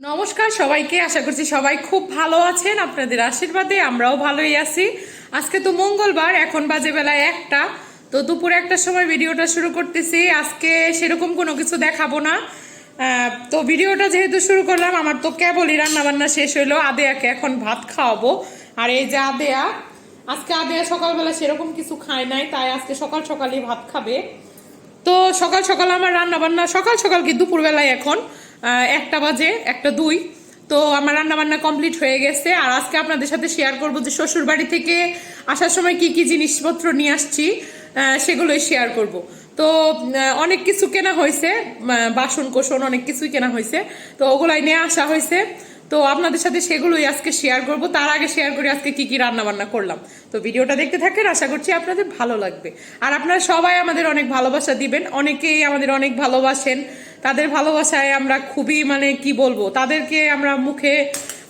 নমস্কার সবাইকে, আশা করছি সবাই খুব ভালো আছেন। আপনাদের আশীর্বাদে আমরাও ভালোই আছি। আজকে তো মঙ্গলবার, এখন বাজে বেলায় একটা। তো দুপুরে একটার সময় ভিডিওটা শুরু করতেছি। আজকে সেরকম কোনো কিছু দেখাবো না। তো ভিডিওটা যেহেতু শুরু করলাম, আমার তো কেবলই রান্না বান্না শেষ হইল। আদেয়াকে এখন ভাত খাওয়াবো। আর এই যে আদেয়া, আজকে আদেয়া সকালবেলা সেরকম কিছু খায় নাই, তাই আজকে সকাল সকালই ভাত খাবে। তো সকাল সকাল আমার রান্নাবান্না, সকাল সকাল কি দুপুরবেলায় এখন? একটা বাজে, একটা দুই। তো আমার রান্না বান্না কমপ্লিট হয়ে গেছে। আর আজকে আপনাদের সাথে শেয়ার করব যে শ্বশুর বাড়ি থেকে আসার সময় কি কি জিনিসপত্র নিয়ে আসছি সেগুলোই শেয়ার করব। তো অনেক কিছু কেনা হয়েছে বাসন কোষণ অনেক কিছুই কেনা হয়েছে। তো ওগুলাই নিয়ে আসা হয়েছে। তো আপনাদের সাথে সেগুলোই আজকে শেয়ার করব। তার আগে শেয়ার করি আজকে কি কি রান্না বান্না করলাম। তো ভিডিওটা দেখতে থাকেন, আশা করছি আপনাদের ভালো লাগবে। আর আপনারা সবাই আমাদের অনেক ভালোবাসা দিবেন। অনেকেই আমাদের অনেক ভালোবাসেন। তাদের ভালোবাসায় আমরা খুবই মানে কি বলব, তাদেরকে আমরা মুখে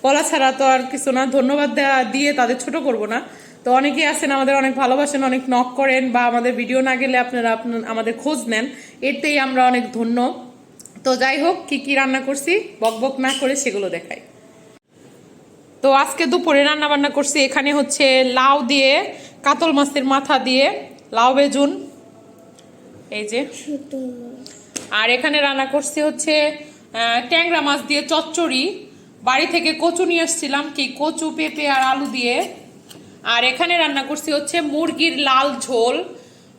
বলা ছাড়া তো আর কিছু না, ধন্যবাদ দিয়ে তাদের ছোট করব না। তো অনেকেই আছেন, আমাদের অনেক ভালোবাসেন, অনেক নক করেন বা আমাদের ভিডিও না গেলে আপনারা আমাদের খোঁজ নেন। এতেই আমরা অনেক ধন্য। তো যাই হোক, কি কি রান্না করছি, বক বক না করে সেগুলো দেখাই। তো আজকে দুপুরে রান্না বান্না করছি। এখানে হচ্ছে লাউ দিয়ে, কাতল মাছের মাথা দিয়ে, লাউ বেজুন এই যে। আর এখানে রান্না করছি হচ্ছে ট্যাংরা মাছ দিয়ে চচ্চড়ি। বাড়ি থেকে কচু নিয়ে এসেছিলাম কি, কচু, পেঁপে আর আলু দিয়ে। আর এখানে রান্না করছি হচ্ছে মুরগির লাল ঝোল।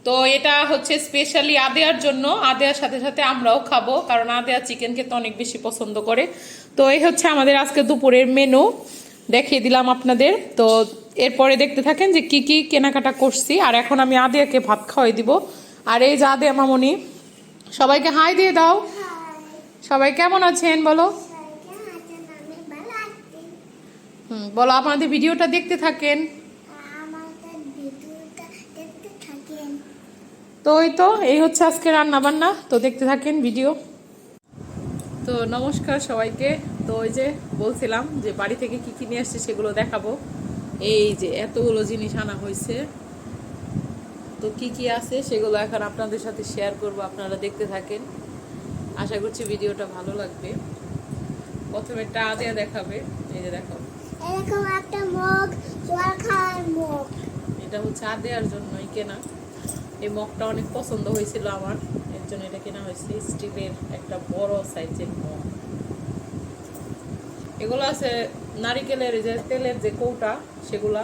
তো এটা হচ্ছে স্পেশালি আদেয়ার জন্য। আদেয়ার সাথে সাথে আমরাও খাব, কারণ আদেয়া চিকেন খেতে অনেক বেশি পছন্দ করে। তো এই হচ্ছে আমাদের আজকে দুপুরের মেনু দেখিয়ে দিলাম আপনাদের। তো এরপরে দেখতে থাকেন যে কি কি কেনাকাটা করছি। আর এখন আমি আদেয়াকে ভাত খাওয়াই দিব। আর এই যে আদেয়া মামনি, সবাইকে হাই দিয়ে দাও। সবাই কেমন আছেন বলো? হুম, বলো আপনাদের ভিডিওটা দেখতে থাকেন। তো ওই তো, এই হচ্ছে আজকে রান্না বান্না তো দেখতে থাকেন ভিডিও। তো নমস্কার সবাইকে। তো ওই যে বলছিলাম যে বাড়ি থেকে কি কি নিয়ে আসছে সেগুলো দেখাবো। এই যে এতগুলো জিনিস আনা হয়েছে। তো কি কি আছে সেগুলো এখন আপনাদের সাথে শেয়ার করব আপনারা দেখতে থাকেন। আশা করছি ভিডিওটা ভালো লাগবে। প্রথমে টা দেয়া দেখাবে। এই যে দেখো। এরকম একটা মগ জল খাওয়ার মগ। এটা হচ্ছে আদেয়ার জন্যই কেনা। এই মগটা অনেক পছন্দ হয়েছিল আমার। এর জন্য এটা কেনা হয়েছে। স্টিলের একটা বড় সাইজের মগ। এগুলো আছে নারিকেলের যে তেলের যে কৌটা, সেগুলা।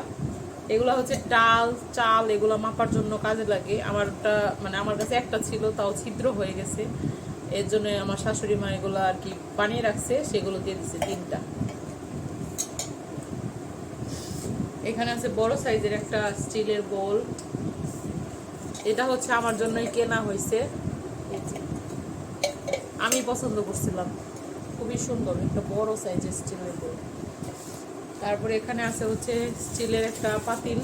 এগুলা হচ্ছে ডাল, চাল, এগুলো মাপার জন্য কাজে লাগে। আমারটা মানে আমার কাছে একটা ছিল, তাও ছিদ্র হয়ে গেছে। এর জন্য আমার শাশুড়ি মা এগুলো আর কি বানিয়ে রাখছে, সেগুলো দিয়ে দিচ্ছে তিনটা। এখানে আছে বড় সাইজের একটা স্টিলের বোল। এটা হচ্ছে আমার জন্যই কেনা হয়েছে। আমি পছন্দ করছিলাম। খুবই সুন্দর, একটা বড় সাইজের স্টিলের বোল তারপরে এখানে আছে হচ্ছে স্টিলের একটা পাতিল।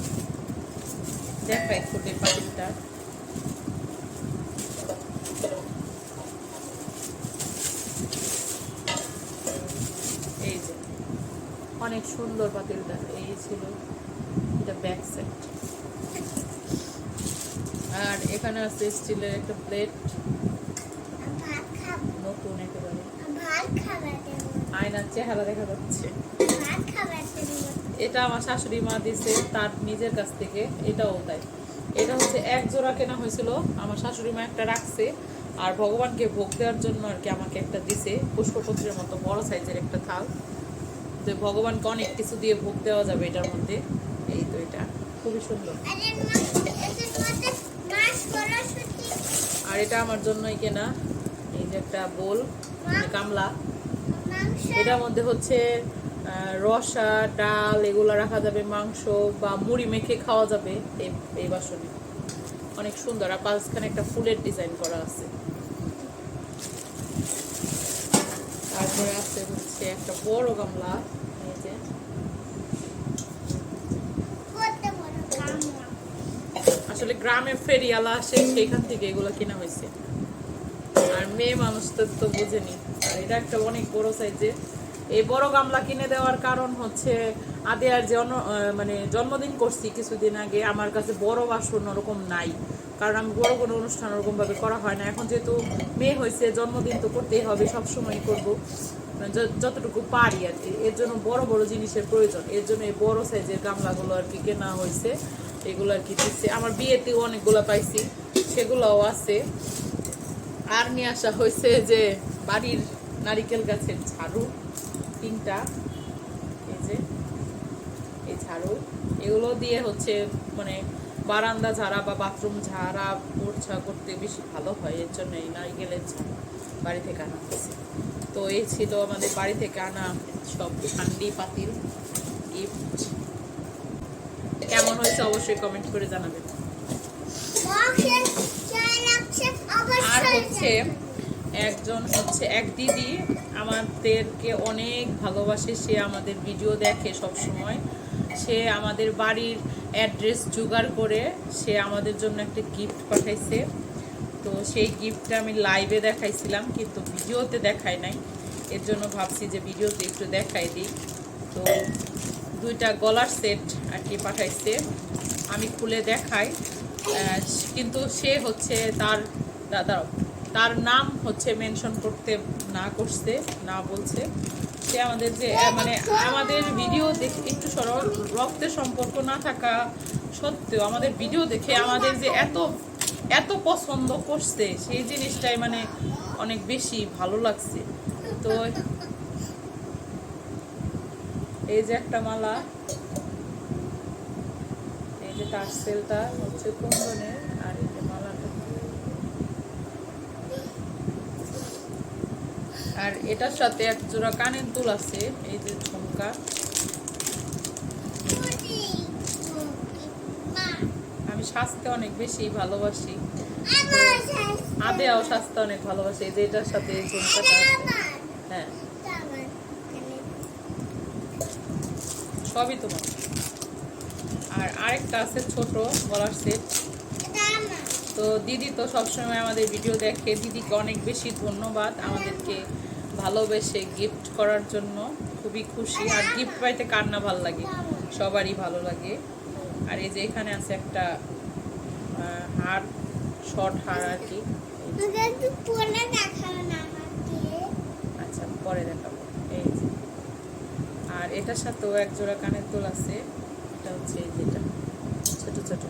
দেখাই ছোটের পাতিলটা। এই যে, অনেক সুন্দর পাতিলটা, এই ছিল এটা ব্যাক সাইড আর এখানে আছে স্টিলের একটা প্লেট নতুন একেবারে। আয়নার চেহারা দেখা যাচ্ছে। এটা আমার শাশুড়ি মা দিছে তার নিজের কাছ থেকে এটাও তাই। এটা হচ্ছে এক জোড়া কেনা হয়েছিল আমার শাশুড়ি মা একটা রাখছে আর ভগবানকে ভোগ দেওয়ার জন্য আর কি আমাকে একটা দিছে পুষ্পপত্রের মতো বড় সাইজের একটা থাল। যে ভগবানকে অনেক কিছু দিয়ে ভোগ দেওয়া যাবে এটার মধ্যে। এই তো এটা খুবই সুন্দর। আর এটা আমার জন্যই কেনা এই যে একটা বোল। গামলা এটার মধ্যে হচ্ছে রসা ডাল এগুলো রাখা যাবে মাংস বা মুড়ি মেখে খাওয়া যাবে এই বাসনে। অনেক সুন্দর আর পাঁচখানে একটা ফুলের ডিজাইন করা আছে। তারপরে আছে হচ্ছে একটা বড় গামলা এই যে। আসলে গ্রামে ফেরিয়ালা আসে সেইখান থেকে এগুলো কেনা হয়েছে। মেয়ে মানুষ তো বোঝেনি। আর এটা একটা অনেক বড় সাইজের এই বড় গামলা কিনে দেওয়ার কারণ হচ্ছে আদে আর যে মানে জন্মদিন করছি কিছুদিন আগে, আমার কাছে বড় বাসন ওরকম নাই। কারণ আমি বড় কোনো অনুষ্ঠান ওরকমভাবে করা হয় না। এখন যেহেতু মেয়ে হয়েছে, জন্মদিন তো করতেই হবে সব সময় করব। মানে যতটুকু পারি আর কি। এর জন্য বড় বড় জিনিসের প্রয়োজন। এর জন্য এই বড় সাইজের গামলাগুলো আর কি কেনা হয়েছে। এগুলো আর কি দিচ্ছে। আমার বিয়েতেও অনেকগুলো পাইছি। সেগুলোও আছে। আর নিয়ে আসা হয়েছে যে বাড়ির নারিকেল গাছের ঝাড়ু, তিনটা, এই যে, এই ঝাড়ু। এগুলো দিয়ে হচ্ছে মানে বারান্দা ঝাড়া বা বাথরুম ঝাড়া মোছা করতে বেশি ভালো হয়, এর জন্য এই নারিকেলের ঝাড়ু বাড়ি থেকে আনা হয়েছে। তো এই ছিল আমাদের বাড়ি থেকে আনা সব ঠান্ডি পাতিল, গিফট। কেমন হয়েছে অবশ্যই কমেন্ট করে জানাবেন বক্সে চাই লাগছে আর অবশ্যই হচ্ছে একজন হচ্ছে এক দিদি। আমাদেরকে অনেক ভালোবাসে, সে আমাদের ভিডিও দেখে সব সময় সে আমাদের বাড়ির অ্যাড্রেস জোগাড় করে, সে আমাদের জন্য একটা গিফট পাঠাইছে। তো সেই গিফটটা আমি লাইভে দেখাইছিলাম, কিন্তু ভিডিওতে দেখাই নাই। এর জন্য ভাবছি যে ভিডিওতে একটু দেখাই দিই। তো দুইটা গলার সেট আর কি পাঠাইছে। আমি খুলে দেখাই। কিন্তু সে হচ্ছে তার দাদা তার নাম হচ্ছে মেনশন করতে না করছে, না বলছে। সে আমাদের যে মানে আমাদের ভিডিও দেখে একটু সরল, রক্তের সম্পর্ক না থাকা সত্ত্বেও আমাদের ভিডিও দেখে আমাদের যে এত এত পছন্দ করছে, সেই জিনিসটাই মানে অনেক বেশি ভালো লাগছে। তো এই যে একটা মালা, এই যে তার সেলটা হচ্ছে কুন্দনের আর এই যে মালাটা আর এটার সাথে এক জোড়া কানের দুল আছে, এই যে ঝুমকা। আমি সাজতে অনেক বেশি ভালোবাসি। শেষ আদেও সাজতে অনেক ভালোবাসি, এই যে এটার সাথে এই ঝুমকাটা হ্যাঁ। সবই তোমার। আর আরেকটা আছে ছোট গলার সেট। তো দিদি তো সবসময় আমাদের ভিডিও দেখে। দিদিকে অনেক বেশি ধন্যবাদ আমাদেরকে ভালোবেসে গিফট করার জন্য খুবই খুশি। আর গিফট পাইতে কার না ভালো লাগে? সবারই ভালো লাগে। আর এই যে এখানে আছে একটা হার শর্ট হার আর কি। আচ্ছা পরে দেখাবো। এই যে। আর এটার সাথেও এক জোড়া কানের দুল আছে। এটা হচ্ছে যেটা, ছোট ছোট।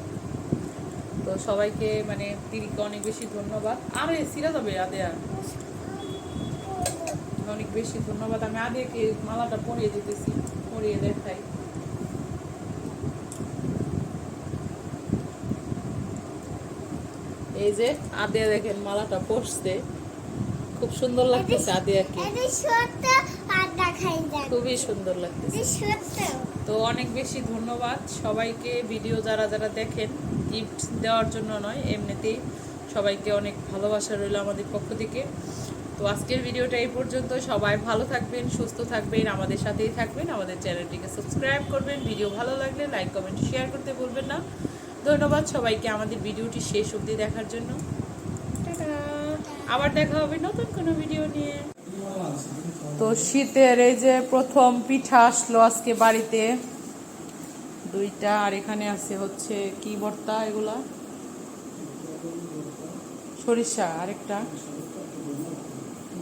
তো সবাইকে মানে দিদিকে অনেক বেশি ধন্যবাদ। আরে সিরা যাবে আদেয়া অনেক বেশি ধন্যবাদ। আমি আদেকে মালাটা পরিয়ে দিতেছি পরিয়ে দেখাই। এই যে আদেয়া দেখেন মালাটা পরছে। খুব সুন্দর লাগতেছে আদেয়াকে। খুবই সুন্দর লাগতেছে। তো অনেক বেশি ধন্যবাদ সবাইকে ভিডিও যারা যারা দেখেন গিফট দেওয়ার জন্য নয় এমনিতেই সবাইকে অনেক ভালোবাসা রইল আমাদের পক্ষ থেকে। তো আজকের ভিডিওটা এই পর্যন্ত। সবাই ভালো থাকবেন, সুস্থ থাকবেন, আমাদের সাথেই থাকবেন, আমাদের চ্যানেলটিকে সাবস্ক্রাইব করবেন। ভিডিও ভালো লাগলে লাইক, কমেন্ট, শেয়ার করতে ভুলবেন না। ধন্যবাদ সবাইকে আমাদের ভিডিওটি শেষ অবধি দেখার জন্য। আবার দেখা হবে নতুন কোনো ভিডিও নিয়ে। তো শীতের এই যে প্রথম পিঠা আসলো আজকে বাড়িতে, দুইটা, আর এখানে আছে হচ্ছে কি ভর্তা এগুলা? সরিষা আরেকটা।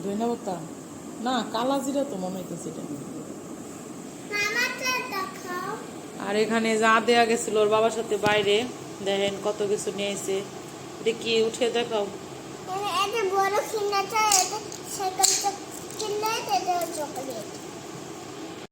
দইনা তা না কালা জিরা তো মনে হইতেছে এটা। আর এখানে যা দেয়া গেছিল ওর বাবার সাথে বাইরে দেখেন কত কিছু নিয়ে এসে। এটা কি উঠে দেখাও। এটা বড় কিনা এটা সাইকেলটা কিনলে এটা চকলেট